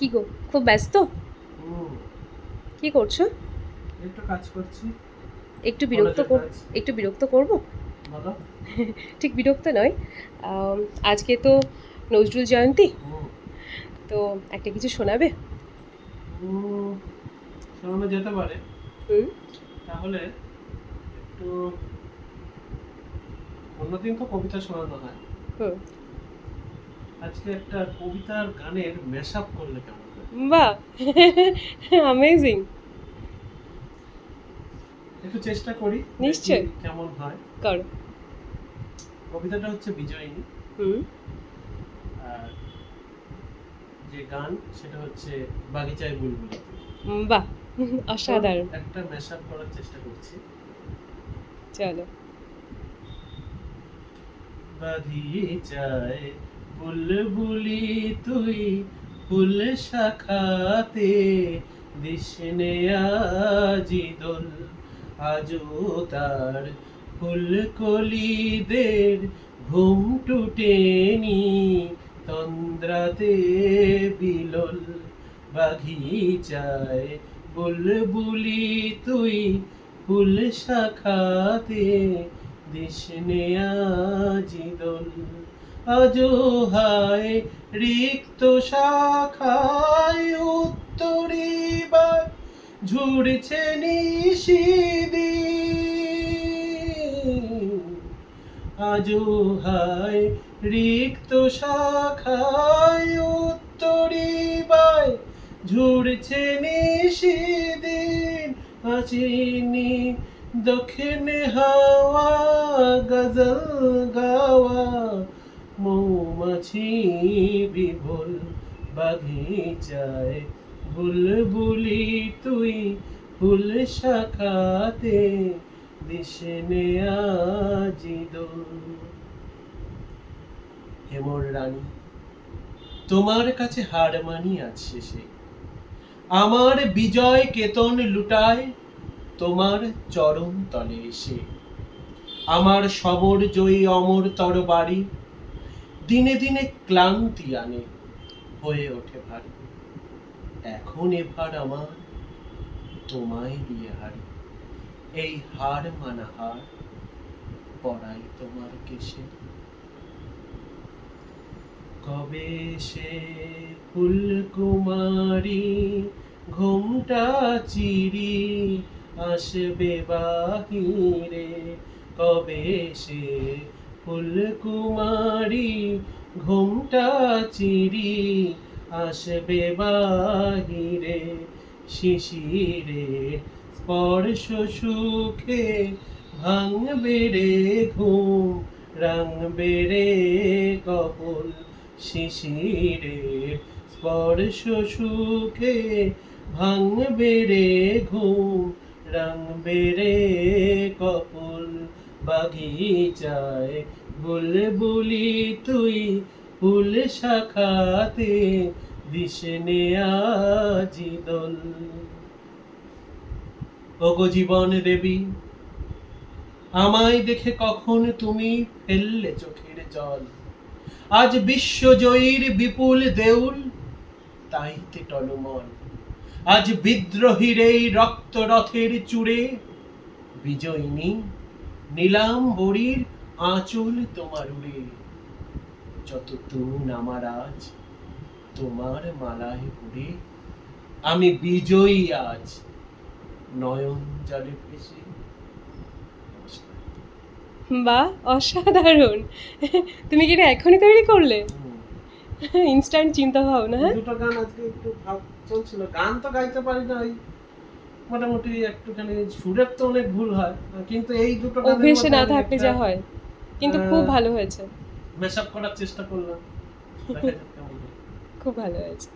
কি গো খুব ব্যস্ত? কি করছ? একটু কাজ করছি। একটু বিরক্ত একটু বিরক্ত করব? ঠিক বিরক্ত নয়। আজকে তো নজরুল জয়ন্তী। তো একটা কিছু শোনাবে? শোনানো যেতে পারে। তাহলে একটু অন্যদিন তো কবিতা শোনানো হয়। হুম। আজকে একটা কবিতার গানের মেশআপ করলে কেমন বাহ! অ্যামেজিং একটু চেষ্টা করি দেখি নিশ্চয়ই। কেমন হয়। করো। কবিতাটা হচ্ছে বিজয়িনী। হুম। আর যে গান সেটা হচ্ছে বাগিচায় বুলবুলি। বাহ! অসাধারণ। একটা মেশআপ করার চেষ্টা করছি। চলো। বাগিচায় বুলবুলি তুই ফুল শাখাতে দিশনে আজি দোল। আজও তার ফুল কলিদের ঘুম টুটেনি তন্দ্রাতে বিলল। বাগিচায় বুলবুলি তুই ফুল শাখাতে দিশনে আজি দোল। আজো হায় রিক্ত শাখায় উত্তরিবার ঝুড়ছে নিশিদি আজো হায় রিক্ত শাখায় উত্তরিবায় ঝুড়ছে নিশিদিন আচিনি দক্ষিণ হাওয়া, গজল গাওয়া মৌমাছি বিভোল বাগিচায়। বুলবুলি তুই ফুল শাখাতে দিশনে আজি দোল। হেমর রানী, তোমার কাছে হার মানি আজ শেষে। আমার বিজয় কেতন লুটায়, তোমার চরণ তলে এসে। আমার সবর জয়ী অমর তরবারি দিনে দিনে ক্লান্তি আনে, হয়ে ওঠে ভারী। এখন এবার আমার, তোমায় দিয়ে হারি। এই হার মানা হার, পড়াই তোমার কেশে। কবে সে ফুল কুমারী ঘুমটা চিরি আসবে বাহিরে? কবে সে ফুল কুমারী, ঘুমটা চিরি, আসবে বাহিরে শিশিরে। স্পর্শ সুখে ভাঙবে রে ঘুম, রাঙবে রে কপল শিশিরে। স্পর্শ সুখে ভাঙবে রে ঘুম, রাঙবে রে কপল বাগিচায় বুলবুলি তুই ফুল শাখাতে দিশনে আজি দোল। ওগো জীবন দেবী, আমায় দেখে কখন তুমি ফেললে চোখের জল। আজ বিশ্বজয়ীর বিপুল দেউল, তাইতে টলমল। আজ বিদ্রোহীর এই রক্তরথের চূড়ে বিজয়িনী নীলাম বড়ির আঁচল তোমার উড়ে। যত তুন আমার আজ তোমার মালায় উড়ে আমি বিজয়ী আজ নয়ন জলে ভেসে। বাহ অসাধারণ। তুমি কি এটা এখনই তৈরি করলে? ইনস্ট্যান্ট চিন্তা ভাবনা হ্যাঁ? দুটো গান আজকে একটু ভাব চলছিল। গান তো গাইতে পারি না ওই মোটামুটি একটুখানি সুরের তো অনেক ভুল হয় কিন্তু এই দুটো অভ্যেসে না থাকলে যা হয় কিন্তু খুব হ্যাঁ। ভালো হয়েছে মেশআপ করার চেষ্টা করলাম। খুব ভালো হয়েছে